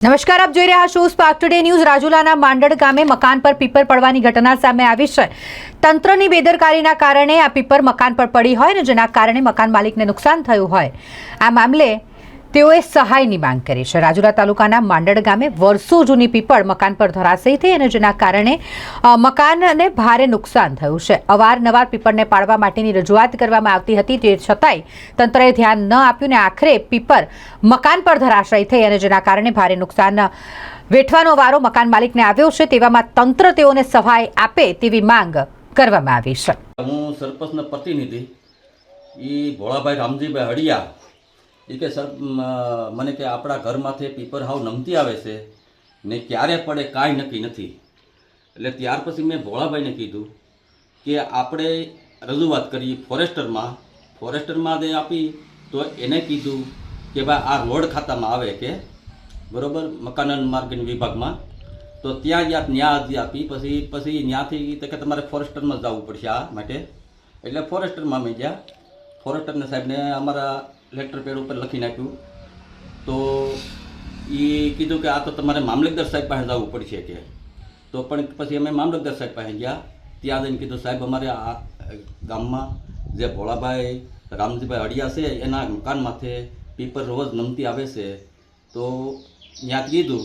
નમસ્કાર, આપ જોઈ રહ્યા છો સ્પાર્ક ટુડે ન્યૂઝ રાજુલાના માંડળ ગામે મકાન પર પીપર પડવાની ઘટના સામે આવી છે. તંત્રની બેદરકારીના કારણે આ પીપર મકાન પર પડી હોય ને જેના કારણે મકાન માલિકને નુકસાન થયું હોય. આ મામલે તેઓએ સહાયની માંગ કરી છે. રાજુલા તાલુકાના માંડળ ગામે વર્ષો જૂની પીપળ મકાન પર ધરાશયી થઈ અને જેના કારણે મકાનને ભારે નુકસાન થયું છે. અવારનવાર પીપળને પાડવા માટેની રજૂઆત કરવામાં આવતી હતી. તે છતાંય તંત્રએ ધ્યાન ન આપ્યું ને આખરે પીપર મકાન પર ધરાશયી થઈ અને જેના કારણે ભારે નુકસાન વેઠવાનો વારો મકાન માલિકને આવ્યો છે. તેવામાં તંત્ર તેઓને સહાય આપે તેવી માંગ કરવામાં આવી છે. હું સરપંચના પ્રતિનિધિ એ ભોળાભાઈ રામજીભાઈ હડિયા એ કે સર મને કે આપણા ઘરમાંથી પીપર હાવ નમતી આવે છે ને ક્યારે પડે કાંઈ નક્કી નથી. એટલે ત્યાર પછી મેં ભોળાભાઈને કીધું કે આપણે રજૂઆત કરી ફોરેસ્ટરમાં. ફોરેસ્ટરમાં જે આપી તો એને કીધું કે ભાઈ આ રોડ ખાતામાં આવે કે, બરોબર, મકાન માર્ગન વિભાગમાં. તો ત્યાં ગયા ત્યાં અરજી આપી, પછી પછી ત્યાંથી કે તમારે ફોરેસ્ટરમાં જવું પડશે આ માટે. એટલે ફોરેસ્ટરમાં મેં ગયા. ફોરેસ્ટરને સાહેબને અમારા લેટર પેડ ઉપર લખી નાખ્યું. તો એ કીધું કે આ તો તમારે મામલતદાર સાહેબ પાસે જવું પડશે કે. તો પણ પછી અમે મામલતદાર સાહેબ પાસે ગયા. ત્યાં જઈને કીધું, સાહેબ, અમારે આ ગામમાં જે ભોળાભાઈ, રામજીભાઈ અડિયા છે, એના મકાન માથે પીપર રોજ નમતી આવે છે. તો ત્યાં કીધું.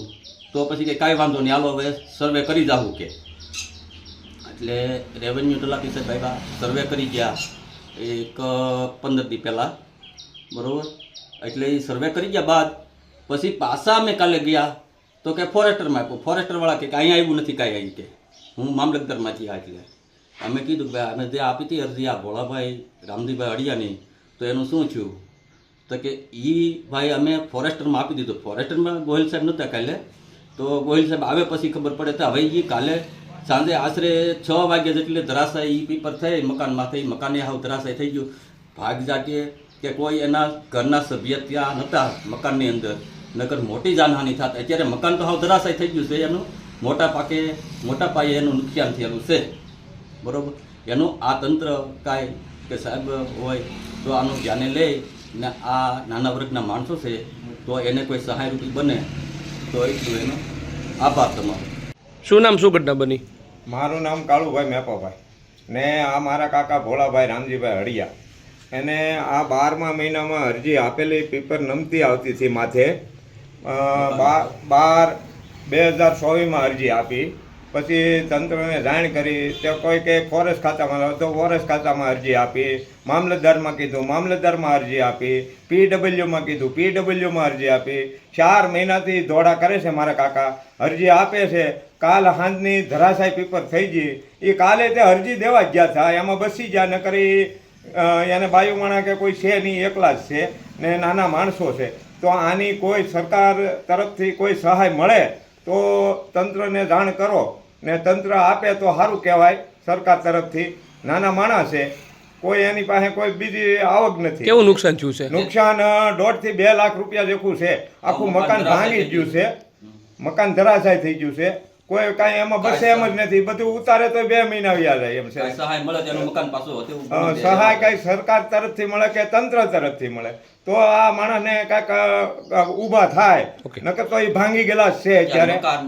તો પછી કે કાંઈ વાંધો નહીં, હાલો, હવે સર્વે કરી જાવું કે. એટલે રેવન્યુ તલાટી સાહેબ આવ્યા સર્વે કરી ગયા. એક પંદર દી પહેલાં બરાબર? એટલે એ સર્વે કરી ગયા બાદ, પછી પાછા અમે કાલે ગયા, તો કે ફોરેસ્ટરમાં આપ્યું. ફોરેસ્ટરવાળા કે અહીંયા આવ્યું નથી કાંઈ અહીં કે. હું મામલતદારમાંથી આ એટલે અમે કીધું કે અમે જે આપી હતી અરજી આ ભોળાભાઈ, રામજીભાઈ અડિયાની, તો એનું શું થયું? તો કે એ ભાઈ અમે ફોરેસ્ટરમાં આપી દીધું. ફોરેસ્ટરમાં ગોહિલ સાહેબ નહોતા કાલે. તો ગોહિલ સાહેબ આવે પછી ખબર પડે તો હવે એ કાલે સાંજે આશરે છ વાગ્યા જેટલે ધરાશાય ઈ પીપર થઈ મકાનમાં થઈ મકાને હાવ ધરાશાય થઈ ગયું. ભાગ જાગે કે કોઈ એના ઘરના સભ્ય ત્યાં નહોતા મકાનની અંદર. નગર મોટી જાનહાનિ થાત. અત્યારે મકાન તો હાવ ધરાશાય થઈ ગયું છે. એનું મોટા પાકે મોટા પાયે એનું નુકસાન થયેલું છે. બરાબર? એનું આ તંત્ર કાંઈ કે સાહેબ હોય તો આનું ધ્યાને લે ને આ નાના વર્ગના માણસો છે તો એને કોઈ સહાયરૂપી બને તો એટલું એનો આભાર તમારો. શું નામ શું ઘટના બની? મારું નામ કાળુભાઈ મેપાભાઈ. ને આ મારા કાકા ભોળાભાઈ રામજીભાઈ હળિયા. એને આ બારમા મહિનામાં અરજી આપેલી પેપર નમતી આવતી હતી માથે. બાર બે હજાર ચોવીસમાં અરજી આપી. પછી તંત્રને જાણ કરી, તે કોઈ કે ફોરેસ્ટ ખાતામાં તો ફોરેસ્ટ ખાતામાં અરજી આપી. મામલતદારમાં કીધું, મામલતદારમાં અરજી આપી. પીડબ્લ્યુમાં કીધું, પીડબ્લ્યુમાં અરજી આપી. ચાર મહિનાથી દોડા કરે છે મારા કાકા. અરજી આપે છે. કાલ હાંજની ધરાશાય પેપર થઈ ગઈ. એ કાલે તે અરજી દેવા જ ગયા હતા એમાં બસી ગયા ન કરી એને બાયુમાણા કે કોઈ છે નહીં એકલા જ છે ને નાના માણસો છે. તો આની કોઈ સરકાર તરફથી કોઈ સહાય મળે તો તંત્રને જાણ કરો. ને તંત્ર આપે તો સારું કહેવાય સરકાર તરફથી. નાના માણસ છે કોઈ એની પાસે કોઈ બીજી આવક નથી. કેવું નુકસાન થયું છે? નુકસાન દોઢથી બે લાખ રૂપિયા જેવું છે. આખું મકાન ભાંગી ગયું છે. મકાન ધરાશાય થઈ ગયું છે. કોઈ કાંઈ એમાં બસે એમ જ નથી. બધું ઉતારે તો બે મહિના વ્યા જાય એમ છે. સહાય મળે તેનું મકાન પાછું સહાય કઈ સરકાર તરફથી મળે કે તંત્ર તરફથી મળે? તો આ માણસને કાંઈક ઊભા થાય. નકર તો એ ભાંગી ગયેલા છે અત્યારે. મકાન